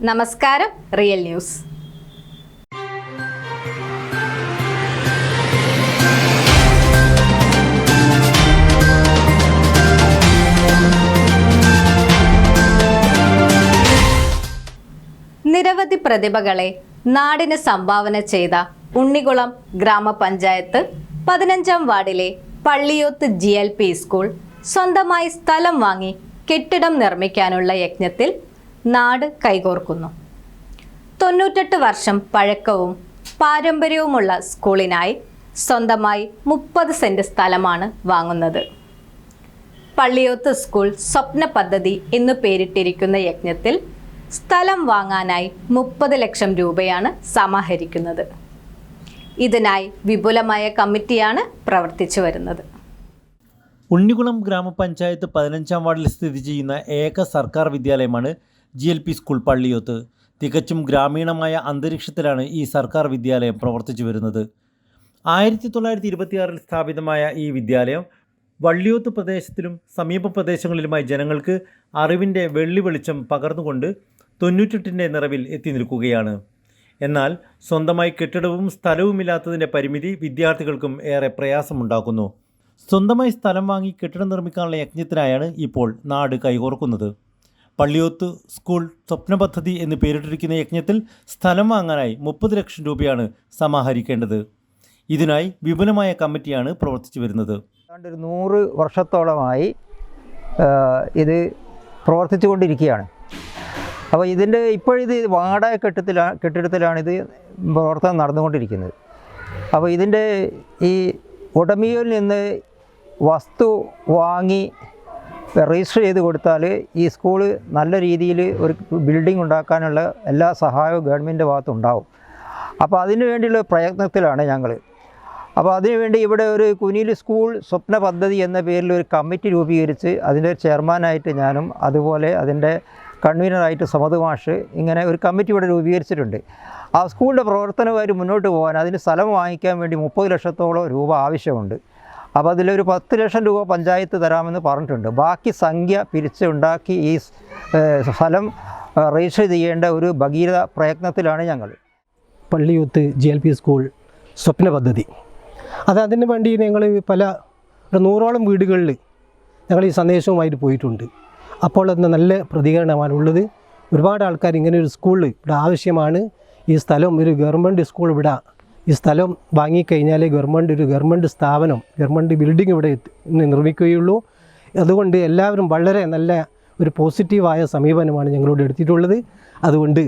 നമസ്കാരം real news. നിരവധി പ്രതിഭകളെ നാടിന് സംഭാവന ചെയ്ത ഉണ്ണികുളം ഗ്രാമപഞ്ചായത്ത് പതിനഞ്ചാം വാർഡിലെ Palliyoth G L P school സ്വന്തമായി സ്ഥലം വാങ്ങി കെട്ടിടം നിർമ്മിക്കാനുള്ള യജ്ഞത്തിൽ നാട് കൈകോർക്കുന്നു. തൊണ്ണൂറ്റെട്ട് വർഷം പഴക്കവും പാരമ്പര്യവുമുള്ള സ്കൂളിനായി സ്വന്തമായി മുപ്പത് സെന്റ് സ്ഥലമാണ് വാങ്ങുന്നത്. പള്ളിയോത്ത് സ്കൂൾ സ്വപ്ന പദ്ധതി എന്ന് പേരിട്ടിരിക്കുന്ന യജ്ഞത്തിൽ സ്ഥലം വാങ്ങാനായി മുപ്പത് ലക്ഷം രൂപയാണ് സമാഹരിക്കുന്നത്. ഇതിനായി വിപുലമായ കമ്മിറ്റിയാണ് പ്രവർത്തിച്ചു വരുന്നത്. ഉണ്ണികുളം ഗ്രാമപഞ്ചായത്ത് പതിനഞ്ചാം വാർഡിൽ സ്ഥിതി ചെയ്യുന്ന ഏക സർക്കാർ വിദ്യാലയമാണ് G L P school Palliyoth. തികച്ചും ഗ്രാമീണമായ അന്തരീക്ഷത്തിലാണ് ഈ സർക്കാർ വിദ്യാലയം പ്രവർത്തിച്ചു വരുന്നത്. ആയിരത്തി തൊള്ളായിരത്തി ഇരുപത്തിയാറിൽ സ്ഥാപിതമായ ഈ വിദ്യാലയം വള്ളിയോത്ത് പ്രദേശത്തിലും സമീപ പ്രദേശങ്ങളിലുമായി ജനങ്ങൾക്ക് അറിവിന്റെ വെള്ളി വെളിച്ചം പകർന്നുകൊണ്ട് തൊണ്ണൂറ്റെട്ടിന്റെ നിറവിൽ എത്തി നിൽക്കുകയാണ്. എന്നാൽ സ്വന്തമായി കെട്ടിടവും സ്ഥലവുമില്ലാത്തതിന്റെ പരിമിതി വിദ്യാർത്ഥികൾക്കും ഏറെ പ്രയാസമുണ്ടാക്കുന്നു. സ്വന്തമായി സ്ഥലം വാങ്ങി കെട്ടിടം നിർമ്മിക്കാനുള്ള യജ്ഞത്തിനായാണ് ഇപ്പോൾ നാട് കൈകോർക്കുന്നത്. പള്ളിയോത്ത് സ്കൂൾ സ്വപ്ന പദ്ധതി എന്ന് പേരിട്ടിരിക്കുന്ന യജ്ഞത്തിൽ സ്ഥലം വാങ്ങാനായി മുപ്പത് ലക്ഷം രൂപയാണ് സമാഹരിക്കേണ്ടത്. ഇതിനായി വിപുലമായ കമ്മിറ്റിയാണ് പ്രവർത്തിച്ചു വരുന്നത്. ഒരു നൂറ് വർഷത്തോളമായി ഇത് പ്രവർത്തിച്ചു കൊണ്ടിരിക്കുകയാണ്. അപ്പോൾ ഇതിന്റെ ഇപ്പോഴിത് വാടക കെട്ടിടത്തിലാണ് കെട്ടിടത്തിലാണ് ഇത് പ്രവർത്തനം നടന്നുകൊണ്ടിരിക്കുന്നത്. അപ്പോൾ ഇതിന്റെ ഈ ഉടമയിൽ നിന്ന് വസ്തു വാങ്ങി രജിസ്റ്റർ ചെയ്ത് കൊടുത്താൽ ഈ സ്കൂൾ നല്ല രീതിയിൽ ഒരു ബിൽഡിംഗ് ഉണ്ടാക്കാനുള്ള എല്ലാ സഹായവും ഗവൺമെന്റ് ഭാഗത്തുണ്ടാവും. അപ്പോൾ അതിനു വേണ്ടിയുള്ള പ്രയത്നത്തിലാണ് ഞങ്ങൾ അപ്പോൾ അതിനുവേണ്ടി ഇവിടെ ഒരു കുനിയിൽ സ്കൂൾ സ്വപ്ന പദ്ധതി എന്ന പേരിൽ ഒരു കമ്മിറ്റി രൂപീകരിച്ച് അതിന്റെ ചെയർമാനായിട്ട് ഞാനും അതുപോലെ അതിന്റെ കൺവീനറായിട്ട് സമത് മാഷ് ഇങ്ങനെ ഒരു കമ്മിറ്റി ഇവിടെ രൂപീകരിച്ചിട്ടുണ്ട്. ആ സ്കൂളിന്റെ പ്രവർത്തനമായിട്ട് മുന്നോട്ട് പോകാൻ അതിന് സ്ഥലം വാങ്ങിക്കാൻ വേണ്ടി മുപ്പത് ലക്ഷത്തോളം രൂപ ആവശ്യമുണ്ട്. അപ്പോൾ അതിലൊരു പത്ത് ലക്ഷം രൂപ പഞ്ചായത്ത് തരാമെന്ന് പറഞ്ഞിട്ടുണ്ട്. ബാക്കി സംഖ്യ പിരിച്ചുണ്ടാക്കി ഈ സ്ഥലം രജിസ്റ്റർ ചെയ്യേണ്ട ഒരു ഭഗീരഥ പ്രയത്നത്തിലാണ് ഞങ്ങൾ. Palliyoth G L P school സ്വപ്ന പദ്ധതി. അത് അതിന് വേണ്ടി ഞങ്ങൾ പല നൂറോളം വീടുകളിൽ ഞങ്ങൾ ഈ സന്ദേശവുമായിട്ട് പോയിട്ടുണ്ട്. അപ്പോൾ അതിന് നല്ല പ്രതികരണമാണ് ഉള്ളത്. ഒരുപാട് ആൾക്കാർ ഇങ്ങനെ ഒരു സ്കൂൾ ഇവിടെ ആവശ്യമാണ്. ഈ സ്ഥലം ഒരു ഗവൺമെന്റ് സ്കൂൾ ഇവിടെ ഈ സ്ഥലം വാങ്ങിക്കഴിഞ്ഞാൽ ഗവൺമെന്റ് ഒരു ഗവൺമെന്റ് സ്ഥാപനം ഗവൺമെന്റ് ബിൽഡിംഗ് ഇവിടെ നിർമ്മിക്കുകയുള്ളൂ. അതുകൊണ്ട് എല്ലാവരും വളരെ നല്ല ഒരു പോസിറ്റീവായ സമീപനമാണ് ഞങ്ങളോട് എടുത്തിട്ടുള്ളത്. അതുകൊണ്ട്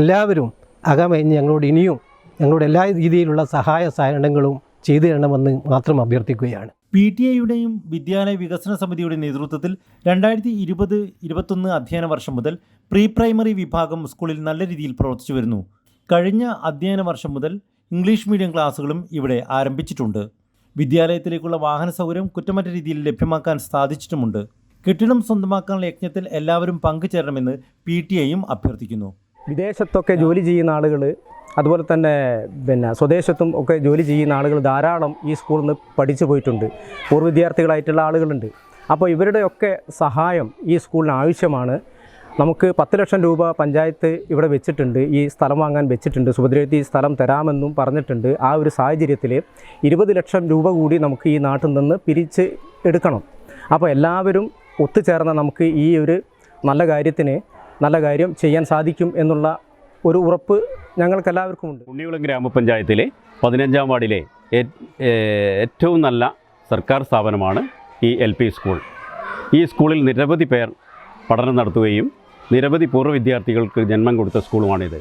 എല്ലാവരും അകമഴിഞ്ഞ് ഞങ്ങളോട് ഇനിയും ഞങ്ങളുടെ എല്ലാ രീതിയിലുള്ള സഹായ സഹകരണങ്ങളും ചെയ്തു തരണമെന്ന് മാത്രം അഭ്യർത്ഥിക്കുകയാണ്. പി ടി ഐയുടെയും വിദ്യാലയ വികസന സമിതിയുടെ നേതൃത്വത്തിൽ രണ്ടായിരത്തി ഇരുപത് ഇരുപത്തൊന്ന് അധ്യയന വർഷം മുതൽ പ്രീ പ്രൈമറി വിഭാഗം സ്കൂളിൽ നല്ല രീതിയിൽ പ്രവർത്തിച്ചു വരുന്നു. കഴിഞ്ഞ അധ്യയന വർഷം മുതൽ ഇംഗ്ലീഷ് മീഡിയം ക്ലാസ്സുകളും ഇവിടെ ആരംഭിച്ചിട്ടുണ്ട്. വിദ്യാലയത്തിലേക്കുള്ള വാഹന സൗകര്യം കുറ്റമറ്റ രീതിയിൽ ലഭ്യമാക്കാൻ സാധിച്ചിട്ടുമുണ്ട്. കെട്ടിടം സ്വന്തമാക്കാനുള്ള യജ്ഞത്തിൽ എല്ലാവരും പങ്കുചേരണമെന്ന് പി ടി ഐയും അഭ്യർത്ഥിക്കുന്നു. വിദേശത്തൊക്കെ ജോലി ചെയ്യുന്ന ആളുകൾ അതുപോലെ തന്നെ പിന്നെ സ്വദേശത്തും ഒക്കെ ജോലി ചെയ്യുന്ന ആളുകൾ ധാരാളം ഈ സ്കൂളിൽ നിന്ന് പഠിച്ചു പോയിട്ടുണ്ട്. പൂർവ വിദ്യാർത്ഥികളായിട്ടുള്ള ആളുകളുണ്ട്. അപ്പോൾ ഇവരുടെയൊക്കെ സഹായം ഈ സ്കൂളിന് ആവശ്യമാണ്. നമുക്ക് പത്ത് ലക്ഷം രൂപ പഞ്ചായത്ത് ഇവിടെ വെച്ചിട്ടുണ്ട് ഈ സ്ഥലം വാങ്ങാൻ വെച്ചിട്ടുണ്ട് സുഭദ്രേത്തി സ്ഥലം തരാമെന്നും പറഞ്ഞിട്ടുണ്ട്. ആ ഒരു സാഹചര്യത്തിൽ ഇരുപത് ലക്ഷം രൂപ കൂടി നമുക്ക് ഈ നാട്ടിൽ നിന്ന് പിരിച്ച് എടുക്കണം. അപ്പോൾ എല്ലാവരും ഒത്തുചേർന്ന നമുക്ക് ഈ ഒരു നല്ല കാര്യത്തിന് നല്ല കാര്യം ചെയ്യാൻ സാധിക്കും എന്നുള്ള ഒരു ഉറപ്പ് ഞങ്ങൾക്ക് എല്ലാവർക്കും ഉണ്ട്. ഉണ്ണികുളം ഗ്രാമപഞ്ചായത്തിലെ പതിനഞ്ചാം വാർഡിലെ ഏറ്റവും നല്ല സർക്കാർ സ്ഥാപനമാണ് ഈ എൽ സ്കൂൾ. ഈ സ്കൂളിൽ നിരവധി പേർ പഠനം നടത്തുകയും നിരവധി പൂർവ വിദ്യാർത്ഥികൾക്ക് ജന്മം കൊടുത്ത സ്കൂളുമാണിത്.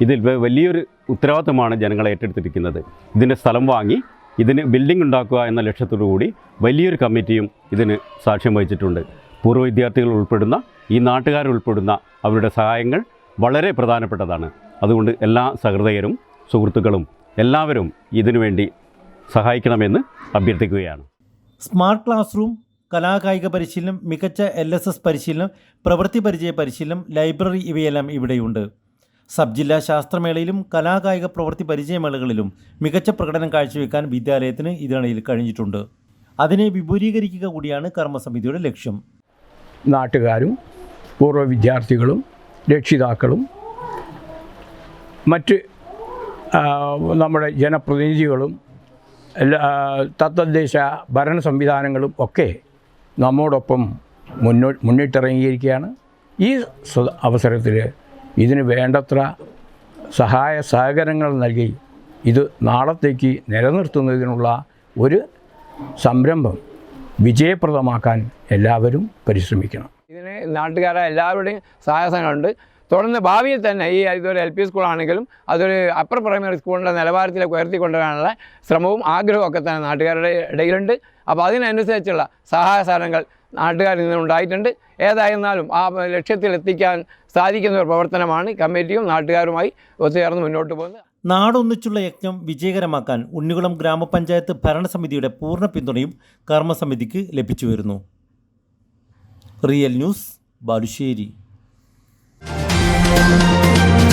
ഇതിൽ വലിയൊരു ഉത്തരവാദിത്തമാണ് ജനങ്ങളെ ഏറ്റെടുത്തിരിക്കുന്നത്. ഇതിന്റെ സ്ഥലം വാങ്ങി ഇതിന് ബിൽഡിംഗ് ഉണ്ടാക്കുക എന്ന ലക്ഷ്യത്തോടു കൂടി വലിയൊരു കമ്മിറ്റിയും ഇതിന് സാക്ഷ്യം വഹിച്ചിട്ടുണ്ട്. പൂർവ വിദ്യാർത്ഥികൾ ഉൾപ്പെടുന്ന ഈ നാട്ടുകാരുൾപ്പെടുന്ന അവരുടെ സഹായങ്ങൾ വളരെ പ്രധാനപ്പെട്ടതാണ്. അതുകൊണ്ട് എല്ലാ സഹൃദയരും സുഹൃത്തുക്കളും എല്ലാവരും ഇതിനുവേണ്ടി സഹായിക്കണമെന്ന് അഭ്യർത്ഥിക്കുകയാണ്. സ്മാർട്ട് ക്ലാസ് റൂം കലാകായിക പരിശീലനം മികച്ച എൽ എസ് എസ് പരിശീലനം പ്രവൃത്തി പരിചയ പരിശീലനം ലൈബ്രറി ഇവയെല്ലാം ഇവിടെയുണ്ട്. സബ് ജില്ലാ ശാസ്ത്രമേളയിലും കലാകായിക പ്രവൃത്തി പരിചയമേളകളിലും മികച്ച പ്രകടനം കാഴ്ചവെക്കാൻ വിദ്യാലയത്തിന് ഇതിനിടയിൽ കഴിഞ്ഞിട്ടുണ്ട്. അതിനെ വിപുലീകരിക്കുക കൂടിയാണ് കർമ്മസമിതിയുടെ ലക്ഷ്യം. നാട്ടുകാരും പൂർവ വിദ്യാർത്ഥികളും രക്ഷിതാക്കളും മറ്റ് നമ്മുടെ ജനപ്രതിനിധികളും തദ്ദേശ ഭരണ സംവിധാനങ്ങളും ഒക്കെ നമ്മോടൊപ്പം മുന്നോ മുന്നിട്ടിറങ്ങിയിരിക്കുകയാണ്. ഈ അവസരത്തിൽ ഇതിന് വേണ്ടത്ര സഹായ സഹകരണങ്ങൾ നൽകി ഇത് നാളത്തേക്ക് നിലനിർത്തുന്നതിനുള്ള ഒരു സംരംഭം വിജയപ്രദമാക്കാൻ എല്ലാവരും പരിശ്രമിക്കണം. ഇതിന് നാട്ടുകാരെ എല്ലാവരുടെയും സഹായ സഹായസങ്ങളുണ്ട് തുടർന്ന് ഭാവിയിൽ തന്നെ ഈ ഇതൊരു എൽ പി സ്കൂളാണെങ്കിലും അതൊരു അപ്പർ പ്രൈമറി സ്കൂളിന്റെ നിലവാരത്തിലേക്ക് ഉയർത്തിക്കൊണ്ടുവരാനുള്ള ശ്രമവും ആഗ്രഹവും ഒക്കെ തന്നെ നാട്ടുകാരുടെ ഇടയിലുണ്ട്. അപ്പോൾ അതിനനുസരിച്ചുള്ള സഹായ സഹകരണങ്ങൾ നാട്ടുകാരിൽ നിന്നുണ്ടായിട്ടുണ്ട് ഏതായിരുന്നാലും ആ ലക്ഷ്യത്തിൽ എത്തിക്കാൻ സാധിക്കുന്ന ഒരു പ്രവർത്തനമാണ് കമ്മിറ്റിയും നാട്ടുകാരുമായി ഒത്തുചേർന്ന് മുന്നോട്ട് പോകുന്നത്. നാടൊന്നിച്ചുള്ള യജ്ഞം വിജയകരമാക്കാൻ ഉണ്ണികുളം ഗ്രാമപഞ്ചായത്ത് ഭരണസമിതിയുടെ പൂർണ പിന്തുണയും കർമ്മസമിതിക്ക് ലഭിച്ചു വരുന്നു real news Balussery. Thank you.